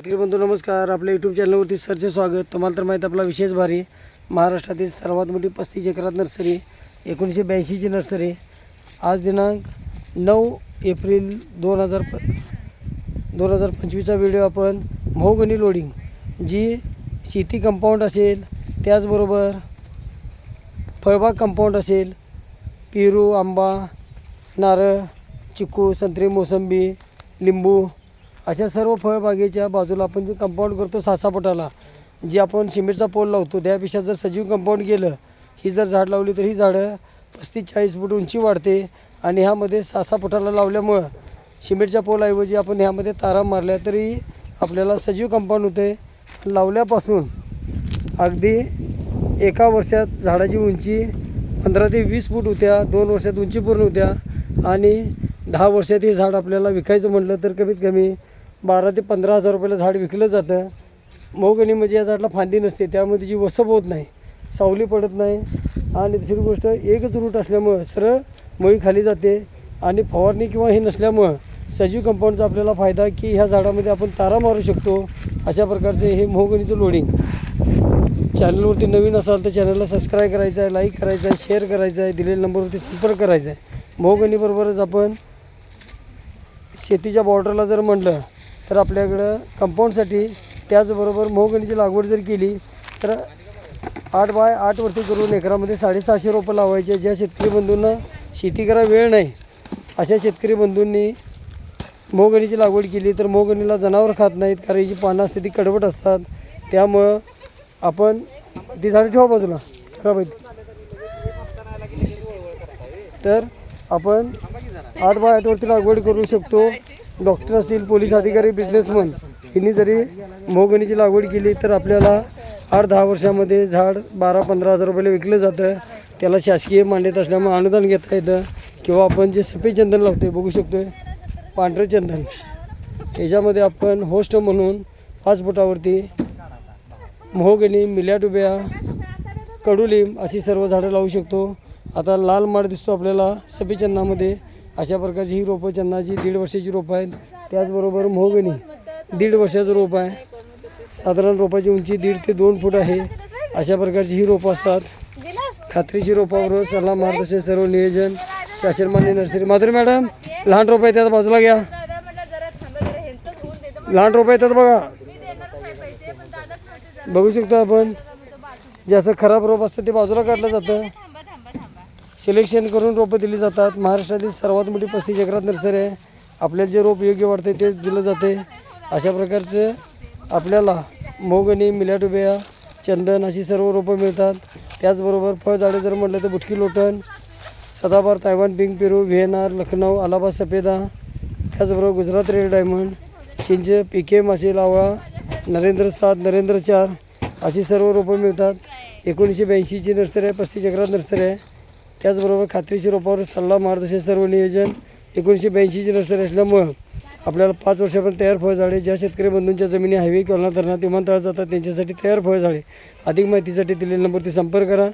शेतकरी बंधू नमस्कार. आपल्या यूट्यूब चॅनलवरती सरचे स्वागत. तुम्हाला तर माहीत आपला विशेष भारी. महाराष्ट्रातील सर्वात मोठी पस्तीस एकरात नर्सरी एकोणीसशे ब्याऐंशीची नर्सरी. आज दिनांक नऊ एप्रिल दोन हजार प दोन हजार पंचवीसचा व्हिडिओ आपण मऊगणी लोडिंग जी शेती कंपाऊंड असेल त्याचबरोबर फळबाग कंपाऊंड असेल पेरू आंबा नारळ चिकू संत्री मोसंबी लिंबू अशा सर्व फळबागेच्या बाजूला आपण जे कंपाऊंड करतो सासापटाला जे आपण सिमेंटचा पोल लावतो त्यापेक्षा जर सजीव कंपाऊंड केलं ही जर झाड लावली तर ही झाडं पस्तीस चाळीस फूट उंची वाढते आणि ह्यामध्ये सासापटाला लावल्यामुळं सिमेंटच्या पोलऐवजी आपण ह्यामध्ये तारा मारल्या तरी आपल्याला सजीव कंपाऊंड होते. लावल्यापासून अगदी एका वर्षात झाडाची उंची पंधरा ते वीस फूट होत्या दोन वर्षात उंची पूर्ण होत्या आणि दहा वर्षात हे झाड आपल्याला विकायचं म्हटलं तर कमीत कमी बारा ते पंधरा हजार रुपयाला झाड विकलं जातं. मोहगणी म्हणजे या झाडाला फांदी नसते त्यामध्ये जी वसप होत नाही सावली पडत नाही. आणि दुसरी गोष्ट एकच रूट असल्यामुळं सरळ मळी खाली जाते. आणि फवारणी किंवा हे नसल्यामुळं सजीव कंपाऊंडचा आपल्याला फायदा की ह्या झाडामध्ये आपण तारा मारू शकतो अशा प्रकारचे हे मोहगणीचं लोडिंग चॅनलवरती नवीन असाल तर चॅनलला सबस्क्राईब करायचं आहे लाईक करायचं आहे शेअर करायचं आहे दिलेल्या नंबरवरती संपर्क करायचा आहे मोहगणीबरोबरच आपण शेतीच्या बॉर्डरला जर म्हणलं तर आपल्याकडं कंपाऊंडसाठी त्याचबरोबर मोहगणीची लागवड जर केली तर आठ बाय आठवरती करून एकरामध्ये साडेसहाशे रोपं लावायचे. ज्या शेतकरी बंधूंना शेती करा वेळ नाही अशा शेतकरी बंधूंनी मोहगणीची लागवड केली तर मोहगणीला जनावर खात नाहीत कारण याची पानं असते ती कडवट असतात. त्यामुळं आपण ती झाडं ठेवा बाजूला. खराब आहेत तर आपण आठ बाय आठवरती लागवड करू शकतो. डॉक्टर असतील पोलीस अधिकारी बिझनेसमन यांनी जरी मोगणीची लागवड केली तर आपल्याला आठ दहा वर्षामध्ये झाड बारा पंधरा हजार रुपयाला विकलं जातं. त्याला शासकीय मांडत असल्यामुळे अनुदान घेता येतं. किंवा आपण जे सफेद चंदन आहे बघू शकतो आहे पांढरं चंदन. याच्यामध्ये आपण होस्ट म्हणून पाच फुटावरती मोहगणी मिल्याडुब्या कडुलिंब अशी सर्व झाडं लावू शकतो. आता लाल माड दिसतो आपल्याला सफेद चंदनामध्ये. अशा प्रकारची ही रोपं चन्नाची दीड वर्षाची रोपं आहेत. त्याचबरोबर मोहगणी दीड वर्षाचं रोप आहे. साधारण रोपाची उंची दीड ते दोन फूट आहे. अशा प्रकारची ही रोपं असतात. खात्रीची रोपावर सल्ला मार्गदर्शन सर्व नियोजन शासनमान्य नर्सरी. माधुरी मॅडम लहान रोपं आहे त्याचा बाजूला घ्या. लहान रोपं येतात बघा. बघू शकतो आपण. जे असं खराब रोप असतं ते बाजूला काढलं जातं. सिलेक्शन करून रोपं दिली जातात. महाराष्ट्रातील सर्वात मोठी पस्तीस एकरात नर्सरी आहे. आपल्याला जे रोप योग्य वाटते ते दिलं जाते. अशा प्रकारचं आपल्याला मोगणी मिल्याटुबिया चंदन अशी सर्व रोपं मिळतात. त्याचबरोबर फळझाडं जर म्हटलं तर बुटकी लोटण सदाबार तायवान पिंक पेरू व्हिएनआर लखनौ अलाहाबाद सफेदा त्याचबरोबर गुजरात रेड डायमंड चिंच पिके मासे लावळा नरेंद्र सात नरेंद्र चार अशी सर्व रोपं मिळतात. एकोणीसशे ब्याऐंशीची नर्सरी आहे पस्तीस एकरात नर्सरी आहे. त्याचबरोबर खात्रीशी रोपावर सल्ला मार्गदर्शन सर्व नियोजन एकोणीसशे ब्याऐंशीची नर्सरी असल्यामुळं आपल्याला पाच वर्षापर्यंत तयार फळझाडे ज्या शेतकरी बंधूंच्या जमिनी हायवे किंवा धरणात विमानतळात जातात त्यांच्यासाठी तयार फळझाडे. अधिक माहितीसाठी दिलेल्या नंबरती संपर्क करा.